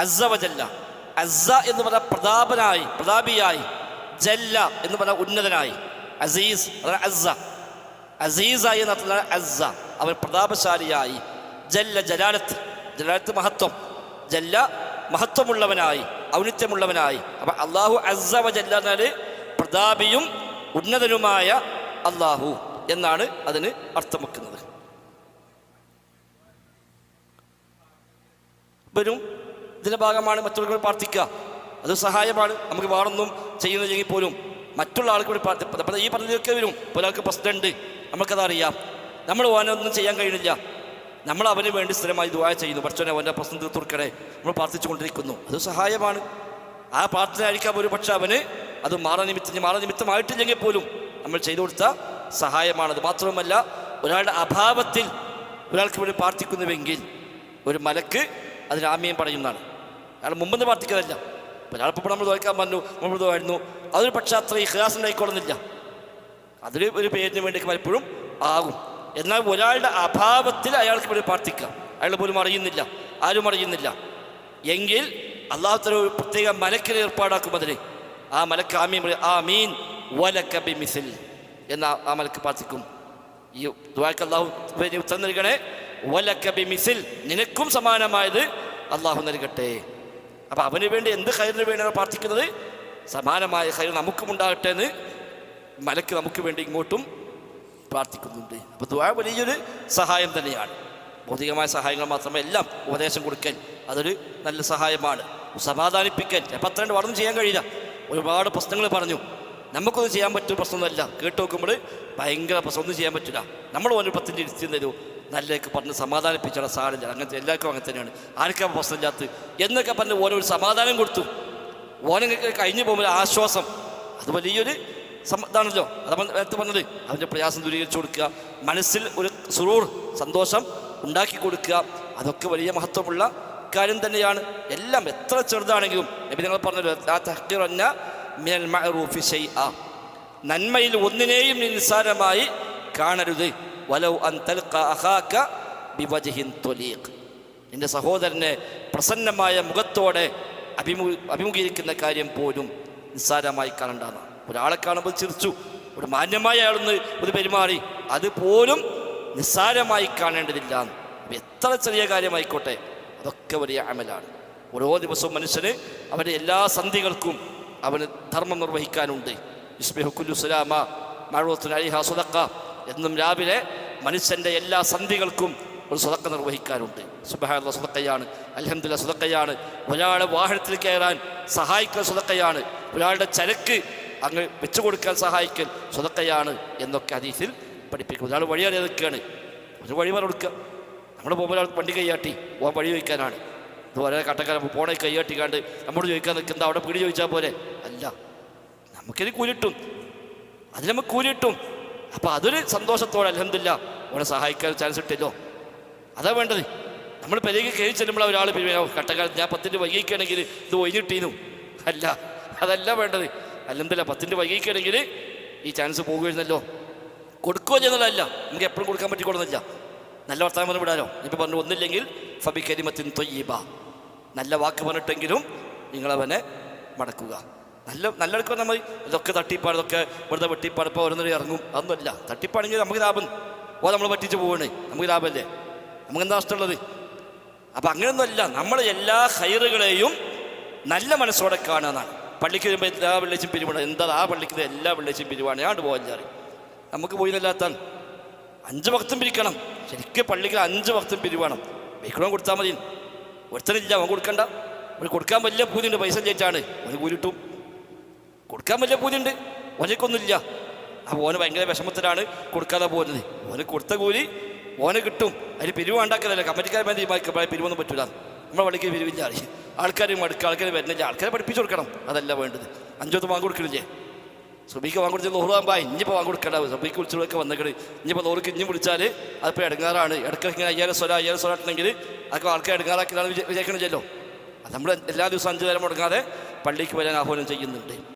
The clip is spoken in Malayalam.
അസവജല്ല അസ എന്ന് പറഞ്ഞ പ്രതാപനായി പ്രതാപിയായി. ജല്ല എന്ന് പറഞ്ഞ ഉന്നതനായി. അസീസ് അസ അസീസായി എന്നർത്ഥം അസ അവൻ പ്രതാപശാലിയായി. ജല്ല ജലാലത്ത്. ജലാലത്ത് മഹത്വം. ജല്ല മഹത്വമുള്ളവനായി ഔന്നിത്യമുള്ളവനായി. അപ്പം അള്ളാഹു അസവ ജല്ല എന്നാൽ പ്രതാപിയും ഉന്നതനുമായ അള്ളാഹു എന്നാണ് അതിന് അർത്ഥം വെക്കുന്നത്. വരും ഇതിന്റെ ഭാഗമാണ് മറ്റുള്ളവർ പ്രാർത്ഥിക്കുക. അത് സഹായമാണ്. നമുക്ക് വേറൊന്നും ചെയ്യുന്നില്ലെങ്കിൽ പോലും മറ്റുള്ള ആൾക്ക് കൂടി അപ്പോൾ ഈ പറഞ്ഞതൊക്കെ വരും. ഒരാൾക്ക് പ്രസിഡന്റ് നമുക്കത് അറിയാം നമ്മൾ ഓനൊന്നും ചെയ്യാൻ കഴിയുന്നില്ല. നമ്മൾ അവന് വേണ്ടി സ്ഥിരമായി ദുആ ചെയ്യുന്നു. പക്ഷേ അവന്റെ പ്രശ്നം തീർത്തുകൊടുക്കണേ നമ്മൾ പ്രാർത്ഥിച്ചു കൊണ്ടിരിക്കുന്നു. അത് സഹായമാണ്. ആ പ്രാർത്ഥന ഒരു പക്ഷേ അവന് അത് മാറനിമിത്തം നിമിത്തം മാറ നിമിത്തമായിട്ടില്ലെങ്കിൽ പോലും നമ്മൾ ചെയ്തു കൊടുത്ത സഹായമാണ് അത് മാത്രവുമല്ല ഒരാളുടെ അഭാവത്തിൽ ഒരാൾക്ക് വേണ്ടി പ്രാർത്ഥിക്കുന്നുവെങ്കിൽ ഒരു മലക്ക് അതിന് ആമയം പറയുന്നതാണ്. അയാൾ മുമ്പെന്ന് പ്രാർത്ഥിക്കുന്നില്ല ഒരാളിപ്പോൾ നമ്മൾ തോൽക്കാൻ പറഞ്ഞു നമ്മൾ തോന്നുന്നു അതൊരു പക്ഷേ അത്ര ഇഖ്ലാസ് ഉണ്ടായിക്കൊള്ളുന്നില്ല അതിൽ ഒരു പേരിന് വേണ്ടി പലപ്പോഴും ആകും. എന്നാൽ ഒരാളുടെ അഭാവത്തിൽ അയാൾക്ക് വേണ്ടി പ്രാർത്ഥിക്കാം അയാൾ പോലും അറിയുന്നില്ല. ആരും അറിയുന്നില്ല. എങ്കിൽ അള്ളാഹുത്തല ഒരു പ്രത്യേക മലക്കിനെ ഏർപ്പാടാക്കും അതിന്. ആ മലക്ക് ആമീൻ മീൻ ആ മീൻ ബി മിസിൽ എന്ന ആ മലക്ക് പ്രാർത്ഥിക്കും. ഈ ദുബായ്ക്ക് അള്ളാഹു ഉത്തരം നൽകണേ. വലക്ക ബി മിസിൽ നിനക്കും സമാനമായത് അള്ളാഹു നൽകട്ടെ. അപ്പം അവന് വേണ്ടി എന്ത് ഹൈറിന് വേണ്ടിയാണ് പ്രാർത്ഥിക്കുന്നത്? സമാനമായ ഹൈർ നമുക്കും ഉണ്ടാകട്ടെ എന്ന് മലക്ക് നമുക്ക് വേണ്ടി ഇങ്ങോട്ടും പ്രാർത്ഥിക്കുന്നുണ്ട്. അപ്പോൾ ദുആ വലിയൊരു സഹായം തന്നെയാണ്. ഭൗതികമായ സഹായങ്ങൾ മാത്രമേ എല്ലാം ഉപദേശം കൊടുക്കൽ അതൊരു നല്ല സഹായമാണ്. സമാധാനിപ്പിക്കൽ പന്ത്രണ്ട് വർണം ചെയ്യാൻ കഴിയില്ല. ഒരുപാട് പ്രശ്നങ്ങൾ പറഞ്ഞു. നമുക്കൊന്നും ചെയ്യാൻ പറ്റുന്ന പ്രശ്നമൊന്നുമല്ല. കേട്ട് നോക്കുമ്പോൾ ഭയങ്കര പ്രശ്നമൊന്നും ചെയ്യാൻ പറ്റില്ല. നമ്മൾ ഓരോ പത്തിന്റെ ഇരുത്തി തരൂ. നല്ലതൊക്കെ പറഞ്ഞ് സമാധാനിപ്പിച്ചുള്ള സാറില്ല അങ്ങനത്തെ എല്ലാവർക്കും അങ്ങനെ തന്നെയാണ്. ആർക്കാ പ്രശ്നമില്ലാത്ത എന്നൊക്കെ പറഞ്ഞ് ഓരോ സമാധാനം കൊടുത്തു. ഓനങ്ങൾക്ക് കഴിഞ്ഞു പോകുമ്പോൾ ആശ്വാസം. അത് വലിയൊരു ഇതാണല്ലോ. അത് നേരത്തെ പറഞ്ഞത്. അവന്റെ പ്രയാസം ദൂരീകരിച്ചു കൊടുക്കുക. മനസ്സിൽ ഒരു സുറൂർ സന്തോഷം ഉണ്ടാക്കി കൊടുക്കുക. അതൊക്കെ വലിയ മഹത്വമുള്ള കാര്യം തന്നെയാണ്. എല്ലാം എത്ര ചെറുതാണെങ്കിലും നബി നിങ്ങൾ പറഞ്ഞല്ലോ ആ തഹക്കിറഞ്ഞ മിനൽ മഅറൂഫി ശൈഅ." നന്മയിൽ ഒന്നിനെയും നിസ്സാരമായി കാണരുത്. വലൗ അൻ തൽഖ അഖാക ബിവജ്ഹിൻ ത്വലീഖ് നിന്റെ സഹോദരനെ പ്രസന്നമായ മുഖത്തോടെ അഭിമു അഭിമുഖീകരിക്കുന്ന കാര്യം പോലും നിസ്സാരമായി കാണണ്ടാണ് ഒരാളെ കാണുമ്പോൾ ചിരിച്ചു. ഒരു മാന്യമായ അയാളൊന്ന് ഒരു പെരുമാറി. അതുപോലും നിസ്സാരമായി കാണേണ്ടതില്ല. എത്ര ചെറിയ കാര്യമായിക്കോട്ടെ. അതൊക്കെ വലിയ അമലാണ്. ഓരോ ദിവസവും മനുഷ്യന് അവന്റെ എല്ലാ സന്ധികൾക്കും അവന് ധർമ്മം നിർവഹിക്കാനുണ്ട്. ഇസ്ബിഹുക്കുല്ലു സലാമ മഴവത്തുൻ സുദക്ക എന്നും രാവിലെ മനുഷ്യന്റെ എല്ലാ സന്ധികൾക്കും ഒരു സുതക്ക നിർവഹിക്കാനുണ്ട്. സുബഹാനുള്ള സുതക്കയാണ് അലഹമില്ല സുതക്കയാണ് ഒരാളെ വാഹനത്തിൽ കയറാൻ സഹായിക്കൽ സുതക്കയാണ് ഒരാളുടെ ചരക്ക് അങ്ങ് വെച്ചു കൊടുക്കാൻ സഹായിക്കൽ സുതക്കയാണ് എന്നൊക്കെ ഹദീസിൽ പഠിപ്പിക്കും. ഒരാൾ നിൽക്കുകയാണ് ഒരു വഴി പറഞ്ഞു കൊടുക്കുക നമ്മൾ പോകുമ്പോൾ ഒരാൾ വണ്ടി കൈയാട്ടി ഓ വഴി ചോദിക്കാനാണ്. ഇതുപോലെ കട്ടക്കാരൻ പോണേ കണ്ട് നമ്മോട് ചോദിക്കാൻ നിൽക്കുന്നത് അവിടെ പീടി ചോദിച്ചാൽ പോലെ അല്ല. നമുക്കിത് കൂലിട്ടും. അതിന് നമുക്ക് കൂലിട്ടും. അപ്പോൾ അതൊരു സന്തോഷത്തോടെ അലഹമില്ല അവിടെ സഹായിക്കാൻ ചാൻസ് ഇട്ടല്ലോ അതാ വേണ്ടത്. നമ്മൾ പെരുകി കയറി ചെല്ലുമ്പോൾ ഒരാൾ കട്ടക്കാലത്ത് ഞാൻ പത്തിന്റെ വൈകിക്കുകയാണെങ്കിൽ ഇത് ഒഴിഞ്ഞിട്ടീനു. അല്ല അതല്ല വേണ്ടത്. അല്ലെന്തല്ല പത്തിന്റെ വൈകിക്കുകയാണെങ്കിൽ ഈ ചാൻസ് പോകുമായിരുന്നല്ലോ. കൊടുക്കുകയോ ചെയ്യുന്നതല്ല. നമുക്ക് എപ്പോഴും കൊടുക്കാൻ പറ്റിക്കൊള്ളുന്നില്ല. നല്ല വർത്തമാനം പറഞ്ഞു വിടാലോ? ഇപ്പോൾ പറഞ്ഞു ഒന്നില്ലെങ്കിൽ ഫബി കരിമത്തിൻ തൊയ്യീബ. നല്ല വാക്ക് പറഞ്ഞിട്ടെങ്കിലും നിങ്ങളവനെ മടക്കുക. നല്ല നല്ല എടുക്കുക നമ്മൾ ഇതൊക്കെ തട്ടിപ്പാട് ഇതൊക്കെ ഇവിടുത്തെ വെട്ടിപ്പാടപ്പോൾ ഇപ്പോൾ ഇറങ്ങും. അതൊന്നുമില്ല. തട്ടിപ്പാണെങ്കിൽ നമുക്ക് ലാഭം. ഓ നമ്മൾ പറ്റിച്ച് പോവാണ്. നമുക്ക് ലാഭമല്ലേ? നമുക്ക് എന്താ നഷ്ടമുള്ളത്? അപ്പം അങ്ങനെയൊന്നുമല്ല. നമ്മൾ എല്ലാ ഹൈറുകളെയും നല്ല മനസ്സോടെ കാണാനാണ് പള്ളിക്ക് വരുമ്പോൾ എല്ലാ വെള്ളിച്ചും പിരിവാണ്. എന്താ ആ പള്ളിക്ക് എല്ലാ വെള്ളിച്ചും പിരിവാണ്. ഞാണ്ട് പോകാൻ നമുക്ക് പോയിന്നല്ലാത്താൻ അഞ്ച് ഭക്തം പിരിക്കണം. ശരിക്കും പള്ളിക്ക് അഞ്ച് ഭക്തം പിരിവാണം. വെക്കണം കൊടുത്താൽ മതി. ഒരുത്തനില്ല. അവൻ കൊടുക്കണ്ട. ഒരു കൊടുക്കാൻ വലിയ പൂതിയുണ്ട്. പൈസ ചേച്ചാണ് അവന് കൂലിട്ടും. കൊടുക്കാൻ വലിയ പൂതിയുണ്ട്? ഓനക്കൊന്നുമില്ല. അപ്പോൾ ഓന് ഭയങ്കര വിഷമത്തിലാണ് കൊടുക്കാതെ പോകുന്നത്. ഓന് കൊടുത്ത കൂലി ഓന് കിട്ടും. അതിന് പിരിവാണ്ടാക്കലല്ല കമ്മിറ്റിക്കാരെ വേണ്ടി തീരുമാനിക്കുമ്പോൾ പിരിവൊന്നും പറ്റില്ല നമ്മുടെ വളിക്ക് പിരിവില്ല. ആൾക്കാർ മടുക്കുക ആൾക്കാർ വരുന്നില്ല. ആൾക്കാരെ പഠിപ്പിച്ചു കൊടുക്കണം. അതല്ല വേണ്ടത്. അഞ്ചോത്ത് വാങ്ങി കൊടുക്കണില്ലേ? സുബിക്ക് വാങ്ങി കൊടുത്ത് ലോഹുവാകുമ്പോൾ ഇനിയിപ്പോൾ വാങ്ങി കൊടുക്കണ്ട സുബിക്ക് വിളിച്ചതൊക്കെ വന്നിട്ട് ഇനിയിപ്പോൾ നൂറ് ഇനി വിളിച്ചാൽ അതിപ്പോൾ ഇടങ്ങാറാണ്. ഇടയ്ക്ക് ഇങ്ങനെ അയ്യായിരം സ്വല അയ്യായിരം സ്വല ഇട്ടുണ്ടെങ്കിൽ അതൊക്കെ ആൾക്കാർ ഇടങ്ങാറാക്കിയാണ് വിചാരിക്കണില്ലല്ലോ നമ്മൾ എല്ലാ ദിവസവും അഞ്ച് നേരം മുടങ്ങാതെ പള്ളിക്ക് വരാൻ ആഹ്വാനം ചെയ്യുന്നുണ്ട്.